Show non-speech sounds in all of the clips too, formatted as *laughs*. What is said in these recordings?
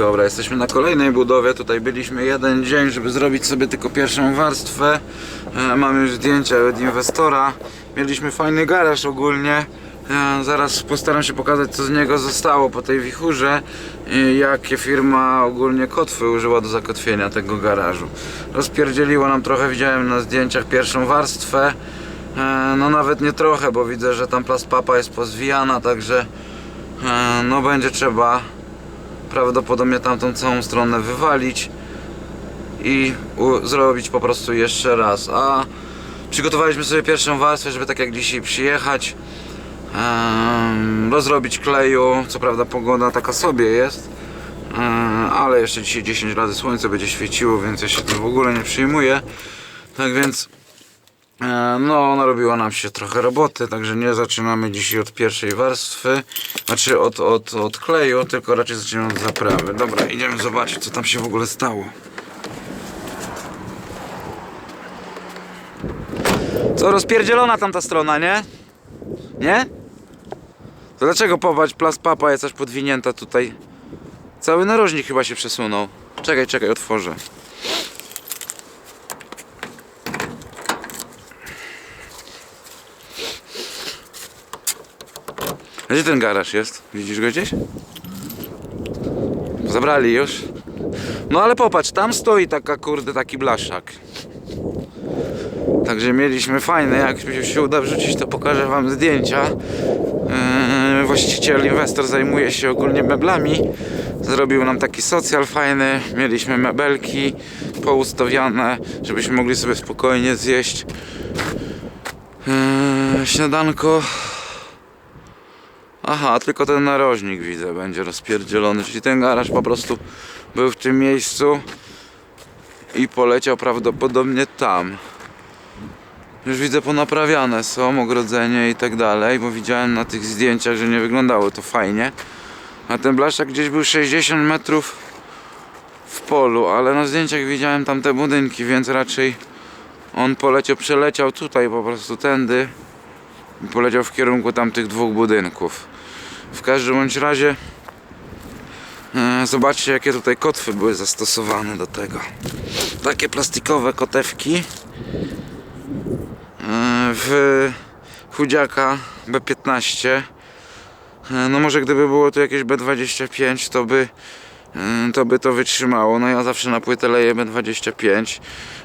Dobra, jesteśmy na kolejnej budowie. Tutaj byliśmy jeden dzień, żeby zrobić sobie tylko pierwszą warstwę. E, Mam już zdjęcia od inwestora. Mieliśmy fajny garaż ogólnie. E, Zaraz postaram się pokazać, co z niego zostało po tej wichurze. i Jakie firma ogólnie kotwy użyła do zakotwienia tego garażu. Rozpierdzieliło nam trochę, widziałem na zdjęciach pierwszą warstwę. E, No nawet nie trochę, bo widzę, że tam plaspapa jest pozwijana, także e, no będzie trzeba prawdopodobnie tamtą całą stronę wywalić i zrobić po prostu jeszcze raz. A przygotowaliśmy sobie pierwszą warstwę, żeby tak jak dzisiaj przyjechać, rozrobić kleju. Co prawda pogoda taka sobie jest, ale jeszcze dzisiaj 10 razy słońce będzie świeciło, więc ja się tym w ogóle nie przyjmuję. Tak więc No, narobiło nam się trochę roboty, także nie zaczynamy dzisiaj od pierwszej warstwy, znaczy od, od, od kleju, tylko raczej zaczynamy od zaprawy. Dobra, idziemy zobaczyć, co tam się w ogóle stało. Co, rozpierdzielona tamta strona, nie? Nie? To dlaczego popatrz, plas papa jest aż podwinięta tutaj? Cały narożnik chyba się przesunął. Czekaj, czekaj, otworzę. Gdzie ten garaż jest? Widzisz go gdzieś? Zabrali już. No ale popatrz, tam stoi taka kurde taki blaszak. Także mieliśmy fajne, jak się uda wrzucić, to pokażę wam zdjęcia. Yy, właściciel, inwestor zajmuje się ogólnie meblami. Zrobił nam taki socjal fajny. Mieliśmy mebelki poustawiane, żebyśmy mogli sobie spokojnie zjeść yy, śniadanko. Aha, tylko ten narożnik widzę będzie rozpierdzielony, czyli ten garaż po prostu był w tym miejscu i poleciał prawdopodobnie tam. Już widzę ponaprawiane są ogrodzenie i tak dalej, bo widziałem na tych zdjęciach, że nie wyglądało to fajnie. A ten blaszak gdzieś był 60 metrów w polu, ale na zdjęciach widziałem tam te budynki, więc raczej on poleciał, przeleciał tutaj po prostu tędy i poleciał w kierunku tamtych dwóch budynków. W każdym bądź razie e, zobaczcie jakie tutaj kotwy były zastosowane do tego. Takie plastikowe kotewki e, w chudziaka B15 E, no może gdyby było tu jakieś B25 to by to by to wytrzymało. No ja zawsze na płytę leję B25.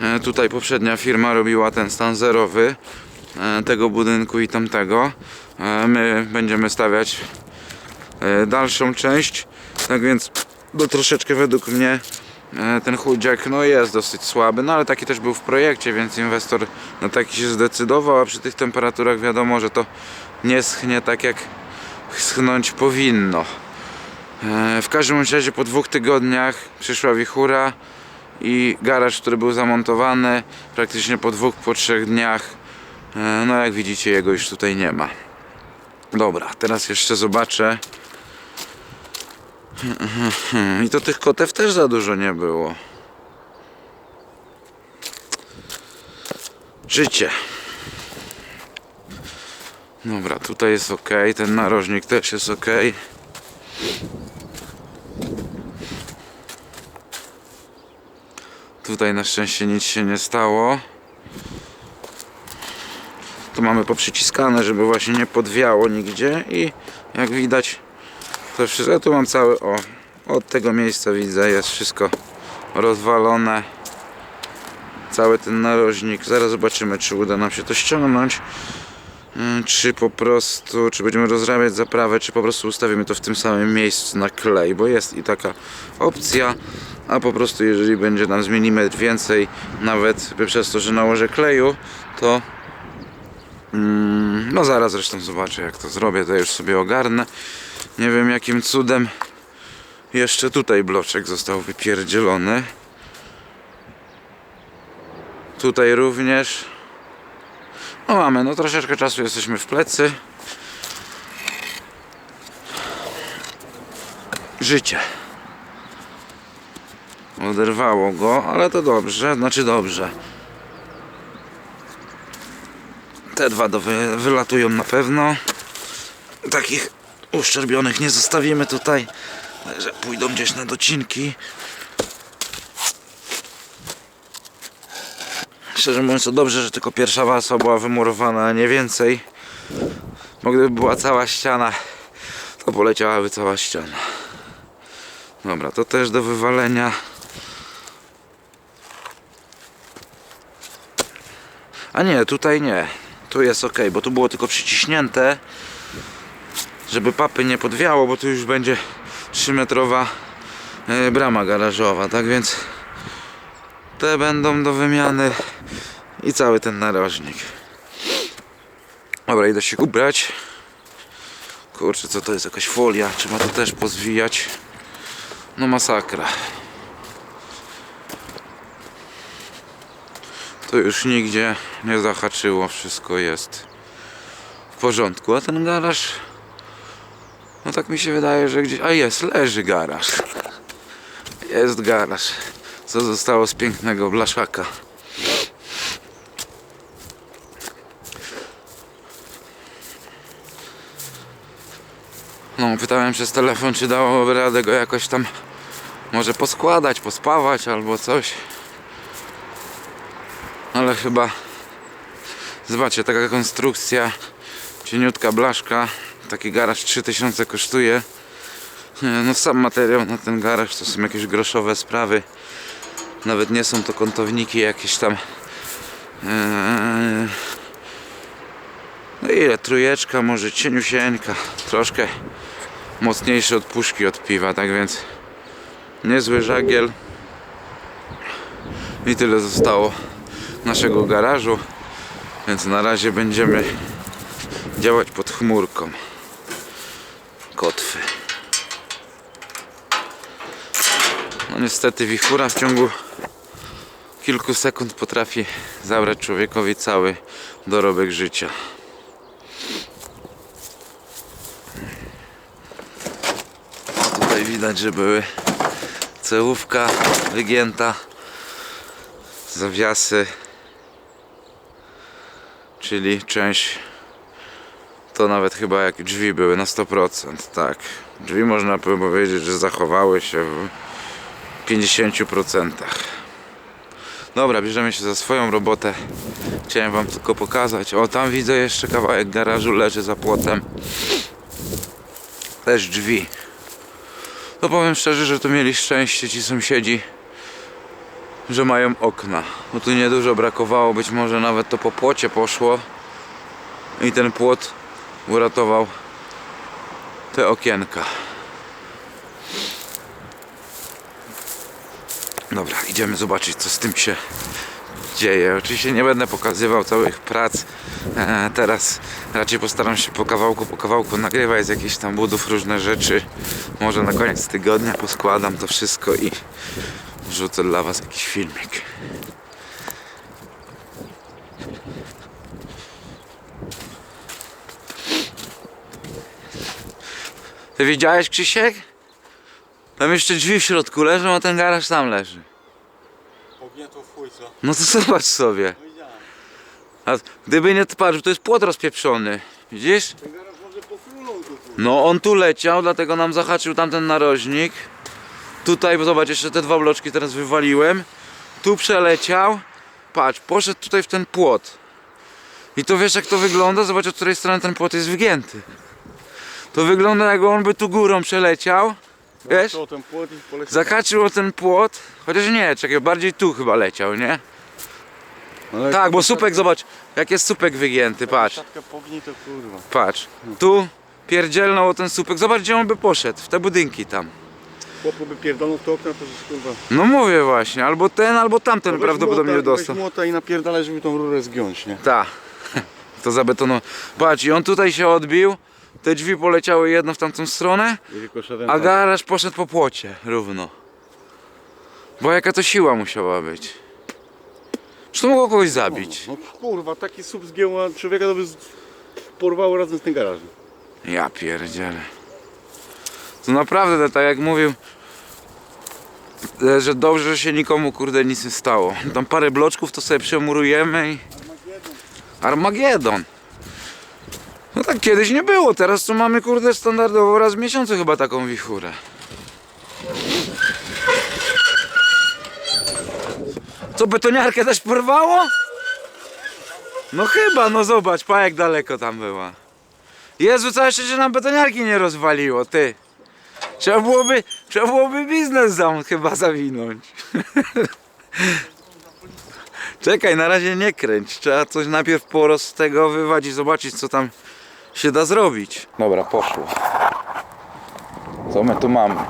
E, Tutaj poprzednia firma robiła ten stan zerowy tego budynku i tamtego. E, My będziemy stawiać e, dalszą część. Tak więc no, troszeczkę według mnie e, ten chudziak no jest dosyć słaby, no ale taki też był w projekcie, więc inwestor na taki się zdecydował, a przy tych temperaturach wiadomo, że to nie schnie tak jak schnąć powinno. E, W każdym razie po dwóch tygodniach przyszła wichura i garaż, który był zamontowany praktycznie po dwóch, po trzech dniach e, no jak widzicie jego już tutaj nie ma. Dobra, teraz jeszcze zobaczę. *laughs* I to tych kotew też za dużo nie było. Życie. Dobra, tutaj jest ok, ten narożnik też jest ok. Tutaj na szczęście nic się nie stało. Tu mamy poprzyciskane, żeby właśnie nie podwiało nigdzie i jak widać to wszystko, ja tu mam cały, o, od tego miejsca widzę, jest wszystko rozwalone. Cały ten narożnik. Zaraz zobaczymy, czy uda nam się to ściągnąć. Yy, Czy po prostu, czy będziemy rozrabiać zaprawę, czy po prostu ustawimy to w tym samym miejscu na klej, bo jest i taka opcja, a po prostu jeżeli będzie nam z milimetr więcej, nawet przez to, że nałożę kleju, to Mm, no zaraz zresztą zobaczę jak to zrobię, to już sobie ogarnę. Nie wiem jakim cudem jeszcze tutaj bloczek został wypierdzielony. Tutaj również. No mamy, no troszeczkę czasu jesteśmy w plecy. Życie. Oderwało go, ale to dobrze, znaczy dobrze. Te dwa do wy, wylatują na pewno. Takich uszczerbionych nie zostawimy tutaj. że pójdą gdzieś na docinki. Szczerze mówiąc to dobrze, że tylko pierwsza warstwa była wymurowana, a nie więcej. Bo gdyby była cała ściana, to poleciałaby cała ściana. Dobra, to też do wywalenia. A nie, tutaj nie. Tu jest ok, bo tu było tylko przyciśnięte, żeby papy nie podwiało, bo tu już będzie 3-metrowa e, brama garażowa, tak więc te będą do wymiany i cały ten narożnik. Dobra, idę się ubrać. Kurczę, co to jest? Jakaś folia. Trzeba to też pozwijać. No masakra. To już nigdzie nie zahaczyło. Wszystko jest w porządku. A ten garaż... No tak mi się wydaje, że gdzieś... A jest, leży garaż. Jest garaż. Co zostało z pięknego blaszaka. No, pytałem przez telefon, czy dałoby radę go jakoś tam może poskładać, pospawać albo coś. Ale chyba zobaczcie, taka konstrukcja cieniutka blaszka taki garaż 3000 kosztuje. No sam materiał na ten garaż to są jakieś groszowe sprawy. Nawet nie są to kątowniki jakieś tam Eee, no ile trójeczka może cieniusieńka troszkę mocniejszy od puszki od piwa tak więc niezły żagiel. I tyle zostało naszego garażu więc na razie będziemy działać pod chmurką kotwy. No niestety wichura w ciągu kilku sekund potrafi zabrać człowiekowi cały dorobek życia. Tutaj widać, że były cełówka wygięta zawiasy czyli część to nawet chyba jak drzwi były na 100%, tak. Drzwi można powiedzieć, że zachowały się w 50%. Dobra, bierzemy się za swoją robotę. Chciałem wam tylko pokazać. O, tam widzę jeszcze kawałek garażu leży za płotem. Też drzwi. No powiem szczerze, że tu mieli szczęście ci sąsiedzi, że mają okna. Bo tu niedużo brakowało, być może nawet to po płocie poszło. I ten płot uratował te okienka. Dobra, idziemy zobaczyć co z tym się dzieje. Oczywiście nie będę pokazywał całych prac. E, teraz raczej postaram się po kawałku, po kawałku nagrywać z jakichś tam budów różne rzeczy. Może na koniec tygodnia poskładam to wszystko i wrzucę dla Was jakiś filmik. Ty widziałeś Krzysiek? Tam jeszcze drzwi w środku leżą, a ten garaż tam leży. Co? No to zobacz sobie. Powiedziałem. A gdyby nie patrz, to jest płot rozpieprzony. Widzisz? Ten garaż może pofrunął tu, tu. No on tu leciał, dlatego nam zahaczył tamten narożnik. Tutaj, bo zobacz, jeszcze te dwa bloczki teraz wywaliłem. Tu przeleciał. Patrz, poszedł tutaj w ten płot. I to wiesz jak to wygląda? Zobacz od której strony ten płot jest wygięty. To wygląda jak on by tu górą przeleciał. Wiesz? Ten płot i. Zahaczył o ten płot. Chociaż nie, czekaj, bardziej tu chyba leciał, nie? Ale Tak, bo supek, zobacz, jak jest supek wygięty, patrz. Siatka pogni to kurwa. Patrz, tu pierdzielnął o ten słupek. Zobacz, gdzie on by poszedł, w te budynki tam. By pierdolnął w to okna, to jest kurwa. No mówię właśnie, albo ten, albo tamten Weź prawdopodobnie młota, dostał. Weź młota i napierdalaj, żeby tą rurę zgiąć, nie? Tak, *laughs* to zabetonował. Patrz, i on tutaj się odbił, te drzwi poleciały jedno w tamtą stronę, a garaż poszedł po płocie, równo. Bo jaka to siła musiała być. Czy to mogło kogoś zabić? No kurwa, taki słup zgięła człowieka to by porwało razem z tym garażem. Ja pierdzielę. To naprawdę, to tak jak mówił, e, że dobrze, że się nikomu kurde nic nie stało. Tam parę bloczków to sobie przemurujemy i... Armagedon. No tak kiedyś nie było, teraz tu mamy kurde standardowo raz w miesiącu chyba taką wichurę. Co, betoniarkę też porwało? No chyba, no zobacz, pa jak daleko tam była. Jezu, całe szczęście nam betoniarki nie rozwaliło, ty. Trzeba byłoby, trzeba byłoby biznes zam chyba zawinąć. *laughs* Czekaj, na razie nie kręć. Trzeba coś najpierw poroztegowywać i zobaczyć, co tam się da zrobić. Dobra, poszło. Co my tu mamy?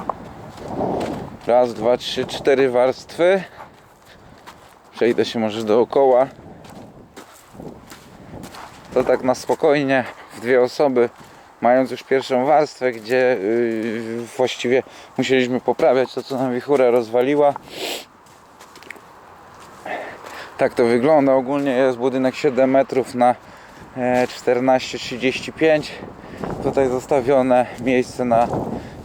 Raz, dwa, trzy, cztery warstwy. Przejdę się może dookoła. To tak na spokojnie, w dwie osoby, mając już pierwszą warstwę, gdzie yy, właściwie musieliśmy poprawiać to, co nam wichura rozwaliła. Tak to wygląda. Ogólnie jest budynek 7 metrów na e, 14,35. Tutaj zostawione miejsce na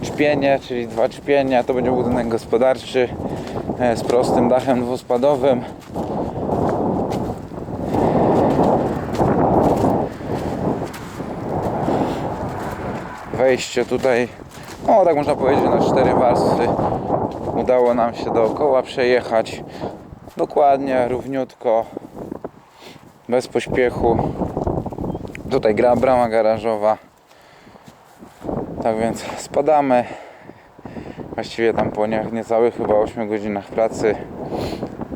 czpienie, czyli dwa czpienia. To będzie budynek gospodarczy e, z prostym dachem dwuspadowym. Wejście tutaj, no tak można powiedzieć, na cztery warstwy. Udało nam się dookoła przejechać. Dokładnie, równiutko, bez pośpiechu. Tutaj gra brama garażowa. Tak więc spadamy. Właściwie tam po nie- niecałych chyba 8 godzinach pracy.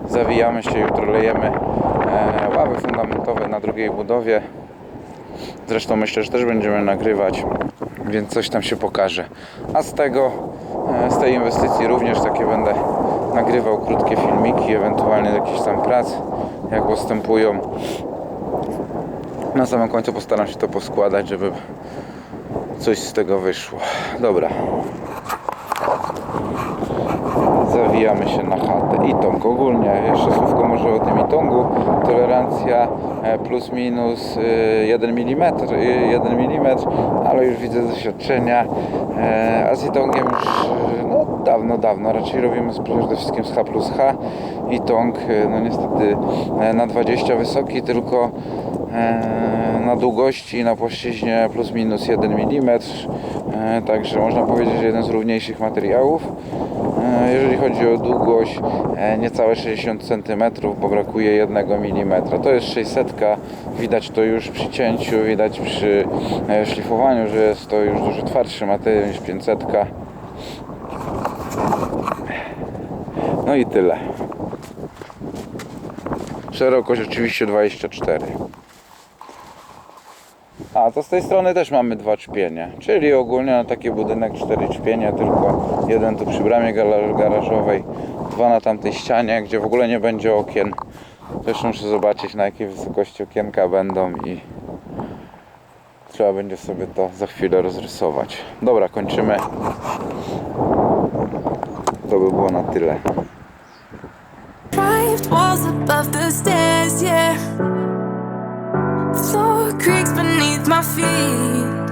Zawijamy się, jutro lejemy e, ławy fundamentowe na drugiej budowie. Zresztą myślę, że też będziemy nagrywać, więc coś tam się pokaże. A z tego, e, z tej inwestycji również takie będę nagrywał krótkie filmiki, ewentualnie z jakichś tam prac, jak postępują. Na samym końcu postaram się to poskładać, żeby coś z tego wyszło. Dobra. Zawijamy się na chatę. Itong ogólnie, jeszcze słówko może o tym Itongu. Tolerancja e, plus minus e, 1 mm, 1 mm, ale już widzę doświadczenia. E, A z Itongiem już e, no, dawno, dawno. Raczej robimy przede wszystkim z H plus H. Itong, no niestety na 20 wysoki, tylko na długości, na płaszczyźnie plus minus 1 mm. E, Także można powiedzieć, że jeden z równiejszych materiałów. E, Jeżeli chodzi o długość, e, niecałe 60 cm, bo brakuje 1 mm. To jest 600, widać to już przy cięciu, widać przy szlifowaniu, że jest to już dużo twardszy materiał niż 500. No i tyle. Szerokość oczywiście 24. A, to z tej strony też mamy dwa czpienie, czyli ogólnie na taki budynek cztery czpienia, tylko jeden tu przy bramie garażowej, dwa na tamtej ścianie, gdzie w ogóle nie będzie okien. Też muszę zobaczyć na jakiej wysokości okienka będą i trzeba będzie sobie to za chwilę rozrysować. Dobra, kończymy. To by było na tyle. Creaks beneath my feet.